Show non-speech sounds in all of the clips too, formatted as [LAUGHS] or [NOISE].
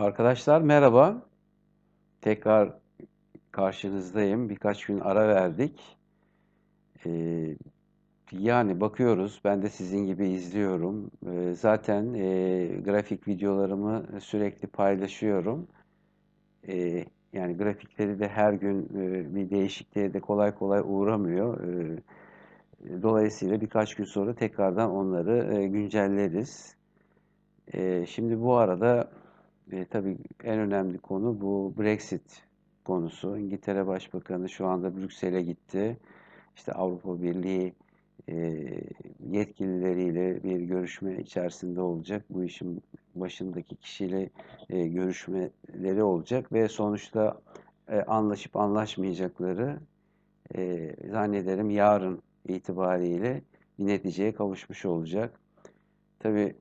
Arkadaşlar merhaba. Tekrar karşınızdayım. Birkaç gün ara verdik. Ee, yani bakıyoruz. Ben de sizin gibi izliyorum. Ee, zaten e, grafik videolarımı sürekli paylaşıyorum. Ee, yani grafikleri de her gün e, bir değişikliğe de kolay kolay uğramıyor. Ee, dolayısıyla birkaç gün sonra tekrardan onları e, güncelleriz. Ee, şimdi bu arada e, tabii en önemli konu bu Brexit konusu. İngiltere Başbakanı şu anda Brüksel'e gitti. İşte Avrupa Birliği e, yetkilileriyle bir görüşme içerisinde olacak. Bu işin başındaki kişiyle e, görüşmeleri olacak ve sonuçta e, anlaşıp anlaşmayacakları e, zannederim yarın itibariyle bir neticeye kavuşmuş olacak. Tabii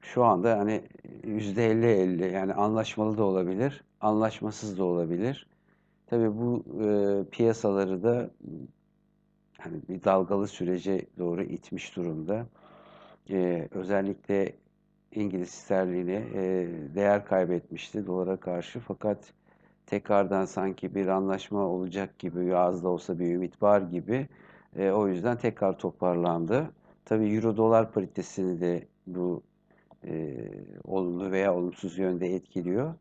şu anda hani %50-50 yani anlaşmalı da olabilir, anlaşmasız da olabilir. Tabii bu e, piyasaları da hani bir dalgalı sürece doğru itmiş durumda. E, özellikle İngiliz sterlini e, değer kaybetmişti dolara karşı fakat tekrardan sanki bir anlaşma olacak gibi az da olsa bir ümit var gibi e, o yüzden tekrar toparlandı. Tabii euro dolar paritesini de bu e, olumlu veya olumsuz yönde etkiliyor.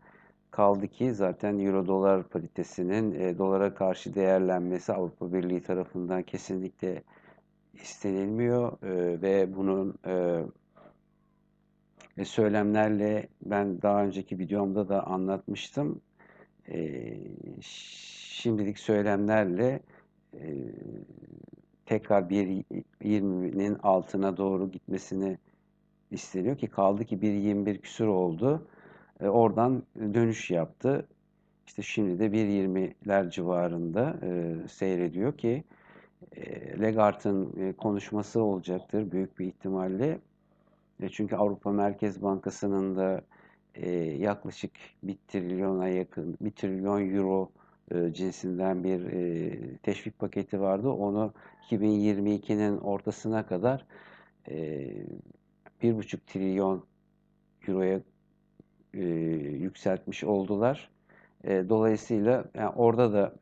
Kaldı ki zaten euro dolar paritesinin e, dolara karşı değerlenmesi Avrupa Birliği tarafından kesinlikle istenilmiyor e, ve bunun e, e, söylemlerle ben daha önceki videomda da anlatmıştım. E, şimdilik söylemlerle e, tekrar 1.20'nin altına doğru gitmesini isteniyor ki kaldı ki 1.21 küsur oldu. E, oradan dönüş yaptı. İşte şimdi de 1.20'ler civarında e, seyrediyor ki e, Lagarde'ın e, konuşması olacaktır büyük bir ihtimalle. E, çünkü Avrupa Merkez Bankası'nın da e, yaklaşık 1 trilyona yakın, 1 trilyon euro e, cinsinden bir e, teşvik paketi vardı. Onu 2022'nin ortasına kadar e, 1,5 trilyon euroya e, yükseltmiş oldular. E, dolayısıyla yani orada da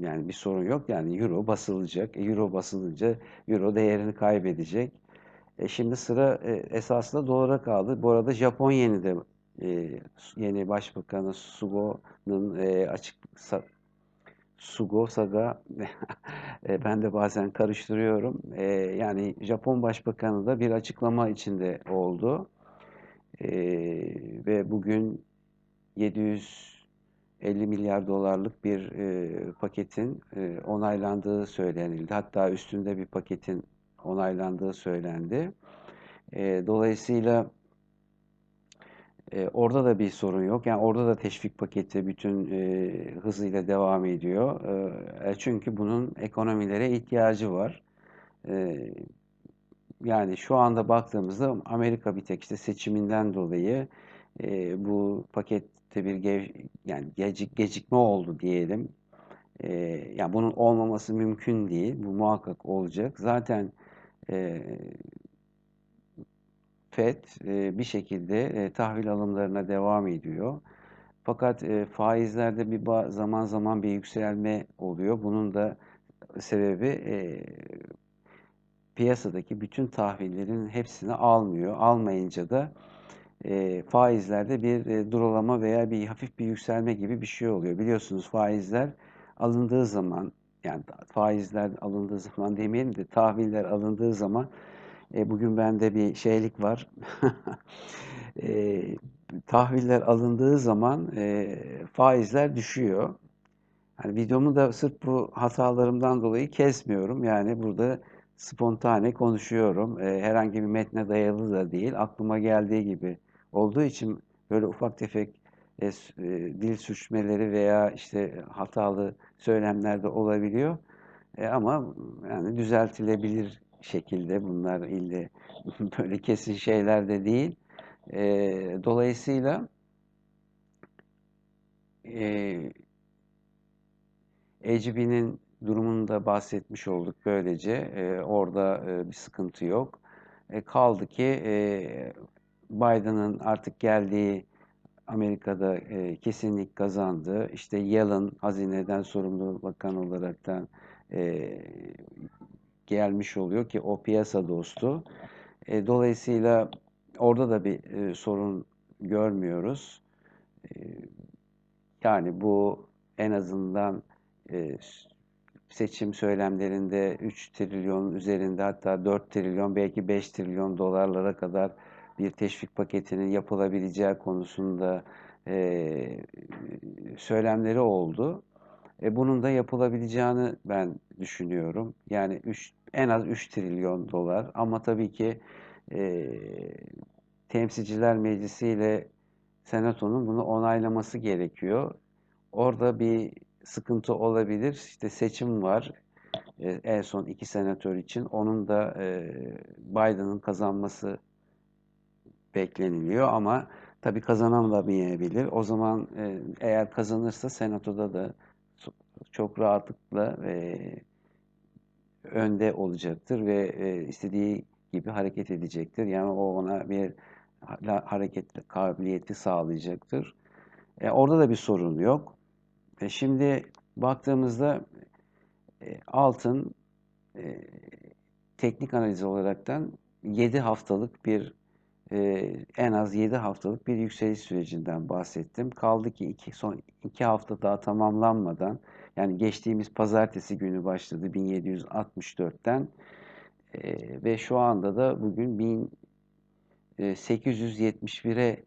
yani bir sorun yok. Yani euro basılacak. E, euro basılınca euro değerini kaybedecek. E, şimdi sıra e, esasında dolara kaldı. Bu arada Japon yeni de e, yeni başbakanı Sugo'nun e, açık Sugo, Saga [LAUGHS] e, ben de bazen karıştırıyorum. E, yani Japon Başbakanı da bir açıklama içinde oldu. E, ve bugün 750 milyar dolarlık bir paketin onaylandığı söylenildi. Hatta üstünde bir paketin onaylandığı söylendi. dolayısıyla e, orada da bir sorun yok. Yani orada da teşvik paketi bütün e, hızıyla devam ediyor. E, çünkü bunun ekonomilere ihtiyacı var. E, yani şu anda baktığımızda Amerika bir tek işte seçiminden dolayı e, bu pakette bir gev, yani gecik, gecikme oldu diyelim. E, yani bunun olmaması mümkün değil. Bu muhakkak olacak. Zaten e, FED e, bir şekilde e, tahvil alımlarına devam ediyor. Fakat e, faizlerde bir zaman zaman bir yükselme oluyor. Bunun da sebebi piyasadaki bütün tahvillerin hepsini almıyor. Almayınca da faizlerde bir durulama veya bir hafif bir yükselme gibi bir şey oluyor. Biliyorsunuz faizler alındığı zaman yani faizler alındığı zaman demeyelim de tahviller alındığı zaman e, bugün bende bir şeylik var. [LAUGHS] e, tahviller alındığı zaman e, faizler düşüyor. Yani videomu da sırf bu hatalarımdan dolayı kesmiyorum. Yani burada spontane konuşuyorum. E, herhangi bir metne dayalı da değil. Aklıma geldiği gibi olduğu için böyle ufak tefek e, e, dil suçmeleri veya işte hatalı söylemler de olabiliyor. E, ama yani düzeltilebilir şekilde bunlar ille [LAUGHS] böyle kesin şeyler de değil. E, dolayısıyla e, ECB'nin durumunu da bahsetmiş olduk böylece. E, orada e, bir sıkıntı yok. E, kaldı ki e, Biden'ın artık geldiği Amerika'da e, kesinlik kazandı. İşte Yellen hazineden sorumlu bakan olaraktan e, gelmiş oluyor ki o piyasa dostu. E, dolayısıyla orada da bir e, sorun görmüyoruz. E, yani bu en azından e, seçim söylemlerinde 3 trilyon üzerinde hatta 4 trilyon belki 5 trilyon dolarlara kadar bir teşvik paketinin yapılabileceği konusunda e, söylemleri oldu. E, bunun da yapılabileceğini ben düşünüyorum. Yani 3, en az 3 trilyon dolar ama tabii ki e, Temsilciler Meclisi ile Senato'nun bunu onaylaması gerekiyor. Orada bir sıkıntı olabilir. İşte seçim var e, en son iki senatör için. Onun da e, Biden'ın kazanması bekleniliyor ama tabii kazanamayabilir. O zaman e, eğer kazanırsa Senato'da da çok rahatlıkla e, önde olacaktır ve e, istediği gibi hareket edecektir. Yani o ona bir hareket kabiliyeti sağlayacaktır. E, orada da bir sorun yok. E, şimdi baktığımızda e, altın e, teknik analiz olaraktan 7 haftalık bir e, en az 7 haftalık bir yükseliş sürecinden bahsettim. Kaldı ki iki, son 2 hafta daha tamamlanmadan yani geçtiğimiz pazartesi günü başladı 1764'ten e, ve şu anda da bugün 1871'e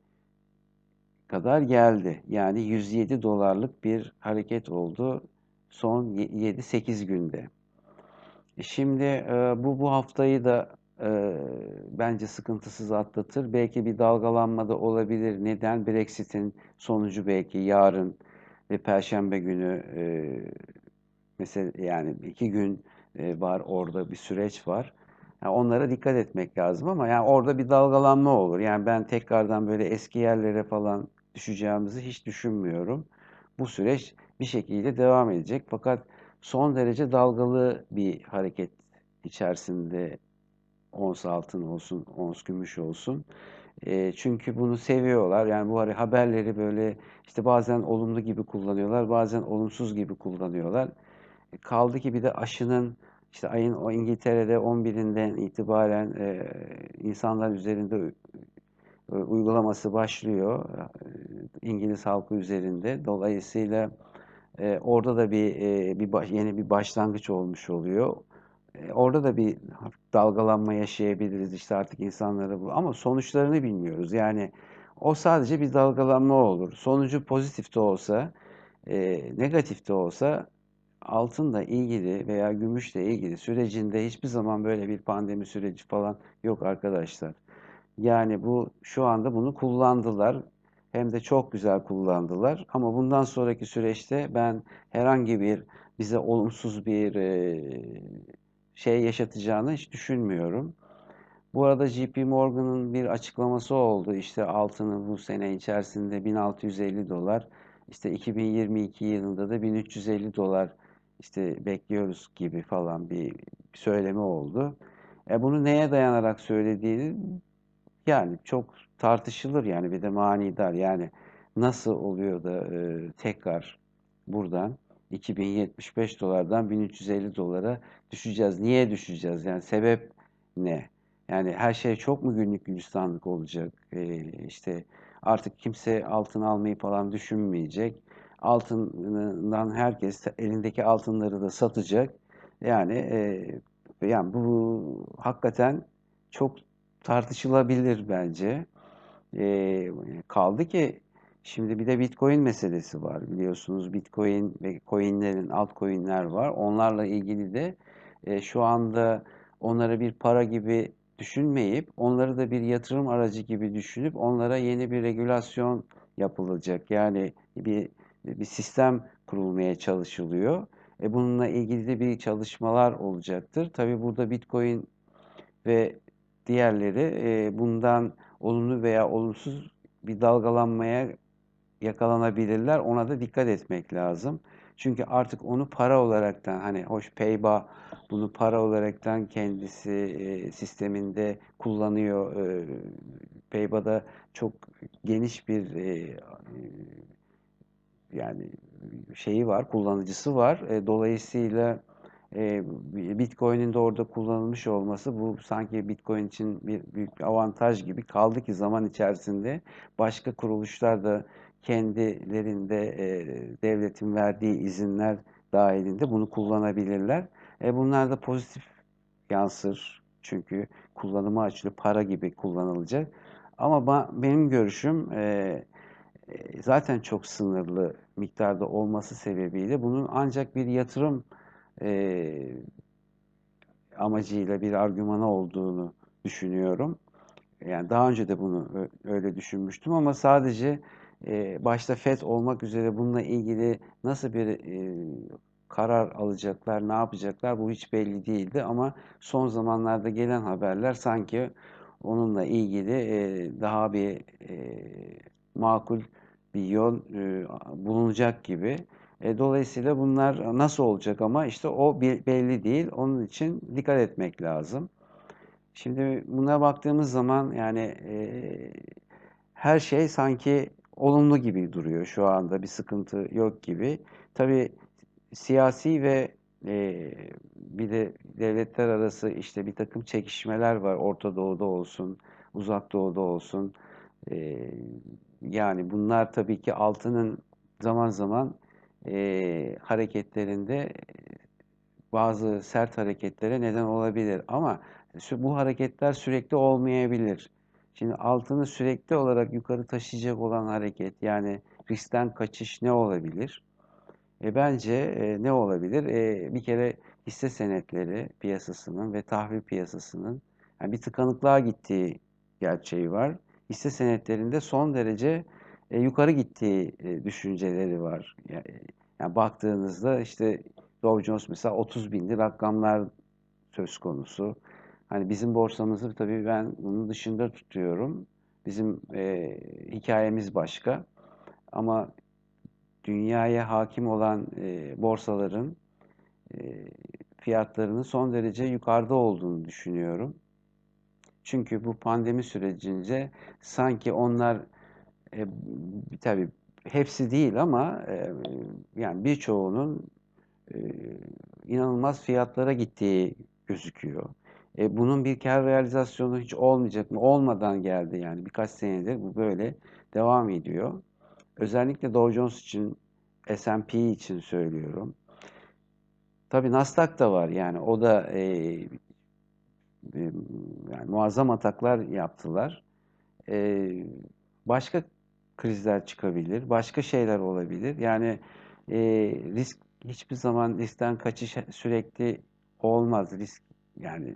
kadar geldi. Yani 107 dolarlık bir hareket oldu son 7-8 günde. E, şimdi e, bu bu haftayı da e, bence sıkıntısız atlatır. Belki bir dalgalanma da olabilir. Neden? Brexit'in sonucu belki yarın ve Perşembe günü mesela yani iki gün var orada bir süreç var. Yani onlara dikkat etmek lazım ama yani orada bir dalgalanma olur. Yani ben tekrardan böyle eski yerlere falan düşeceğimizi hiç düşünmüyorum. Bu süreç bir şekilde devam edecek. Fakat son derece dalgalı bir hareket içerisinde ons altın olsun, ons gümüş olsun. E, çünkü bunu seviyorlar. Yani bu haberleri böyle işte bazen olumlu gibi kullanıyorlar, bazen olumsuz gibi kullanıyorlar. E, kaldı ki bir de aşının işte ayın o İngiltere'de 11'inden itibaren e, insanlar üzerinde e, uygulaması başlıyor. E, İngiliz halkı üzerinde. Dolayısıyla e, orada da bir, e, bir baş, yeni bir başlangıç olmuş oluyor. E, orada da bir dalgalanma yaşayabiliriz işte artık insanlara bu ama sonuçlarını bilmiyoruz. Yani o sadece bir dalgalanma olur. Sonucu pozitif de olsa, e, negatif de olsa altınla ilgili veya gümüşle ilgili sürecinde hiçbir zaman böyle bir pandemi süreci falan yok arkadaşlar. Yani bu şu anda bunu kullandılar. Hem de çok güzel kullandılar. Ama bundan sonraki süreçte ben herhangi bir bize olumsuz bir şey yaşatacağını hiç düşünmüyorum. Bu arada JP Morgan'ın bir açıklaması oldu. İşte altını bu sene içerisinde 1650 dolar, işte 2022 yılında da 1350 dolar işte bekliyoruz gibi falan bir, söylemi oldu. E bunu neye dayanarak söylediğini yani çok tartışılır yani bir de manidar yani nasıl oluyor da e, tekrar buradan 2075 dolardan 1350 dolara düşeceğiz. Niye düşeceğiz? Yani sebep ne? Yani her şey çok mu günlük gülistanlık olacak? E, işte artık kimse altın almayı falan düşünmeyecek. Altından herkes elindeki altınları da satacak. Yani e, yani bu hakikaten çok tartışılabilir bence. E, kaldı ki şimdi bir de Bitcoin meselesi var biliyorsunuz. Bitcoin ve coinlerin, altcoinler var. Onlarla ilgili de e, şu anda onlara bir para gibi düşünmeyip onları da bir yatırım aracı gibi düşünüp onlara yeni bir regülasyon yapılacak. Yani bir bir sistem kurulmaya çalışılıyor. E bununla ilgili de bir çalışmalar olacaktır. Tabi burada Bitcoin ve diğerleri e, bundan olumlu veya olumsuz bir dalgalanmaya yakalanabilirler. Ona da dikkat etmek lazım. Çünkü artık onu para olaraktan hani hoş Payba bunu para olaraktan kendisi e, sisteminde kullanıyor. E, Peyba'da çok geniş bir e, yani şeyi var, kullanıcısı var. E, dolayısıyla e, Bitcoin'in de orada kullanılmış olması bu sanki Bitcoin için bir büyük bir avantaj gibi kaldı ki zaman içerisinde başka kuruluşlar da kendilerinde e, devletin verdiği izinler dahilinde bunu kullanabilirler. E, bunlar da pozitif yansır çünkü kullanıma açılıyor, para gibi kullanılacak. Ama benim görüşüm e, zaten çok sınırlı miktarda olması sebebiyle bunun ancak bir yatırım e, amacıyla bir argümanı olduğunu düşünüyorum. Yani daha önce de bunu öyle düşünmüştüm ama sadece başta FED olmak üzere bununla ilgili nasıl bir karar alacaklar, ne yapacaklar bu hiç belli değildi ama son zamanlarda gelen haberler sanki onunla ilgili daha bir makul bir yol bulunacak gibi. E, dolayısıyla bunlar nasıl olacak ama işte o belli değil. Onun için dikkat etmek lazım. Şimdi buna baktığımız zaman yani e, her şey sanki olumlu gibi duruyor şu anda. Bir sıkıntı yok gibi. Tabii siyasi ve e, bir de devletler arası işte bir takım çekişmeler var. Orta Doğu'da olsun, Uzak Doğu'da olsun. E, yani bunlar tabii ki altının zaman zaman e, hareketlerinde bazı sert hareketlere neden olabilir. Ama bu hareketler sürekli olmayabilir. Şimdi altını sürekli olarak yukarı taşıyacak olan hareket yani riskten kaçış ne olabilir? E, bence e, ne olabilir? E, bir kere hisse senetleri piyasasının ve tahvil piyasasının yani bir tıkanıklığa gittiği gerçeği var. Hisse senetlerinde son derece e, yukarı gittiği e, düşünceleri var. Yani, yani baktığınızda işte Dow Jones mesela 30 binli rakamlar söz konusu. Hani bizim borsamızı tabii ben bunun dışında tutuyorum. Bizim e, hikayemiz başka. Ama dünyaya hakim olan e, borsaların e, fiyatlarının son derece yukarıda olduğunu düşünüyorum. Çünkü bu pandemi sürecince sanki onlar e, tabii hepsi değil ama e, yani birçoğunun e, inanılmaz fiyatlara gittiği gözüküyor. E, bunun bir kar realizasyonu hiç olmayacak mı? Olmadan geldi yani birkaç senedir bu böyle devam ediyor. Özellikle Dow Jones için, S&P için söylüyorum. Tabii Nasdaq da var yani o da e, e, yani muazzam ataklar yaptılar. E, başka krizler çıkabilir, başka şeyler olabilir. Yani e, risk hiçbir zaman riskten kaçış sürekli olmaz. Risk yani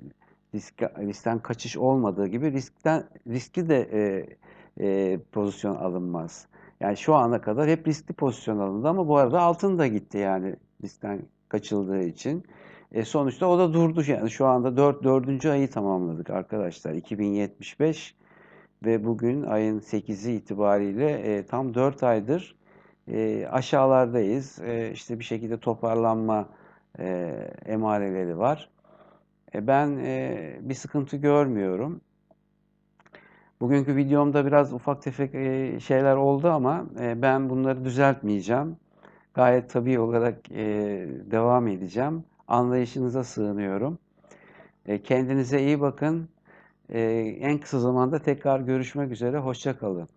risk, riskten kaçış olmadığı gibi riskten riski de e, e, pozisyon alınmaz. Yani şu ana kadar hep riskli pozisyon alındı ama bu arada altın da gitti yani riskten kaçıldığı için. E, sonuçta o da durdu. Yani şu anda 4. 4. ayı tamamladık arkadaşlar. 2075 ve bugün ayın 8'i itibariyle e, tam 4 aydır e, aşağılardayız. E, işte bir şekilde toparlanma e, emareleri var. E, ben e, bir sıkıntı görmüyorum. Bugünkü videomda biraz ufak tefek e, şeyler oldu ama ben bunları düzeltmeyeceğim. Gayet tabii olarak devam edeceğim. Anlayışınıza sığınıyorum. Kendinize iyi bakın. En kısa zamanda tekrar görüşmek üzere. Hoşça kalın.